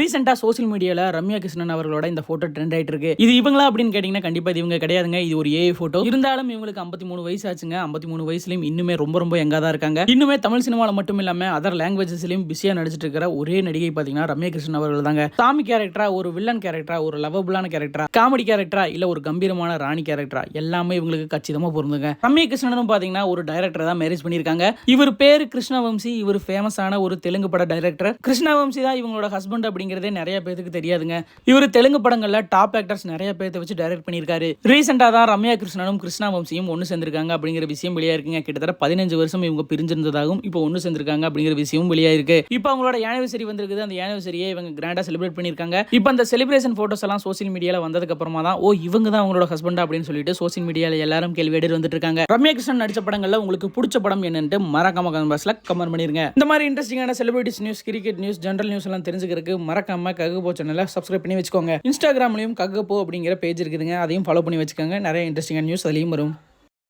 ரீசெண்டாக சோசியல் மீடியாவில் ரம்யா கிருஷ்ணன் அவர்களோட இந்த ஃபோட்டோ ட்ரெண்ட் ஆகிட்டு இருக்கு இது இவங்களா அப்படின்னு கேட்டீங்கன்னா கண்டிப்பாக இது இவங்க கிடையாதுங்க. இது ஒரு ஏஐ ஃபோட்டோ இருந்தாலும் இவங்களுக்கு 53 மூணு வயசு ஆச்சுங்க. 53 மூணு வயசுலயும் இன்னுமே ரொம்ப ரொம்ப எங்கா தான் இருக்காங்க. இன்னுமே தமிழ் சினிமாவில் மட்டும் இல்லாமல் அதர் லாங்குவேஜஸ்லையும் பிஸியாக நடிச்சிட்டு இருக்கிற ஒரே நடிகை பார்த்தீங்கன்னா ரம்யா கிருஷ்ணன் அவர்கள் தாங்க. சாமி கேரக்டரா ஒரு வில்லன் கேரக்டரா ஒரு லவபுளான கேரக்டரா காமெடி கேரக்டரா இல்ல ஒரு கம்பீரமான ராணி கேரக்டரா எல்லாமே இவங்களுக்கு கச்சிதமா பொருந்துங்க. ரம்யா கிருஷ்ணனும் பாத்தீங்கன்னா ஒரு டைரக்டர் தான் மேரேஜ் பண்ணிருக்காங்க இவர் பேரு கிருஷ்ணவம்சி. இவர் ஃபேமஸான ஒரு தெலுங்கு பட டைரக்டர் கிருஷ்ணவம்சி தான் இவங்களோட ஹஸ்பண்ட் அப்படிங்கிறதே நிறைய பேருக்கு தெரியாதுங்க. இவர் தெலுங்கு படங்கள்ல டாப் ஆக்டர்ஸ் நிறைய பேர்த்த வச்சு டைரக்ட் பண்ணியிருக்காரு. ரீசெண்டா தான் ரம்யா கிருஷ்ணனும் கிருஷ்ணா வம்சியும் ஒன்று சேர்ந்திருக்காங்க அப்படிங்கிற விஷயம் வெளியாயிருக்குங்க. கிட்டத்தட்ட பதினஞ்சு வருஷம் இவங்க பிரிஞ்சிருந்ததாகவும் இப்போ ஒன்று சேர்ந்திருக்காங்க அப்படிங்கிற விஷயம் வெளியாயிருக்கு. இப்போ அவங்களோட ஆனிவர்சரி வந்திருக்குது. அந்த ஆனிவர்சரியை இவங்க கிராண்டா செலிப்ரேட் பண்ணியிருக்காங்க. இப்போ அந்த செலிப்ரேஷன் போட்டோஸ் எல்லாம் சோசியல் மீடியால வந்ததுக்கு அப்புறமா தான் ஓ இவங்க தான் அவங்களோட ஹஸ்பண்ட் அப்படின்னு சொல்லிட்டு சோசியல் மீடியால எல்லாரும் கேள்வி எடுத்து வந்துட்டு இருக்காங்க ரம்யா கிருஷ்ணன் நடிச்ச படங்கள்ல உங்களுக்கு பிடிச்ச படம் என்னன்ட்டு மறக்காம கமெண்ட் பாக்ஸ்ல கமெண்ட் பண்ணிருங்க. இந்த மாதிரி இன்ட்ரெஸ்டிங்கான celebrities news cricket news general news எல்லாம் தெரிஞ்சுக்கிறதுக்கு மறக்காம ககுபோ சேனலை சப்ஸ்கிரைப் பண்ணி வச்சுக்கோங்க. இன்ஸ்டாகிராம்லயும் ககுபோ அப்படிங்கிற பேஜ் இருக்குதுங்க. அதையும் ஃபாலோ பண்ணி வச்சுக்கோங்க. நிறைய இன்ட்ரெஸ்டிங்கான நியூஸ் அதுலேயும் வரும்.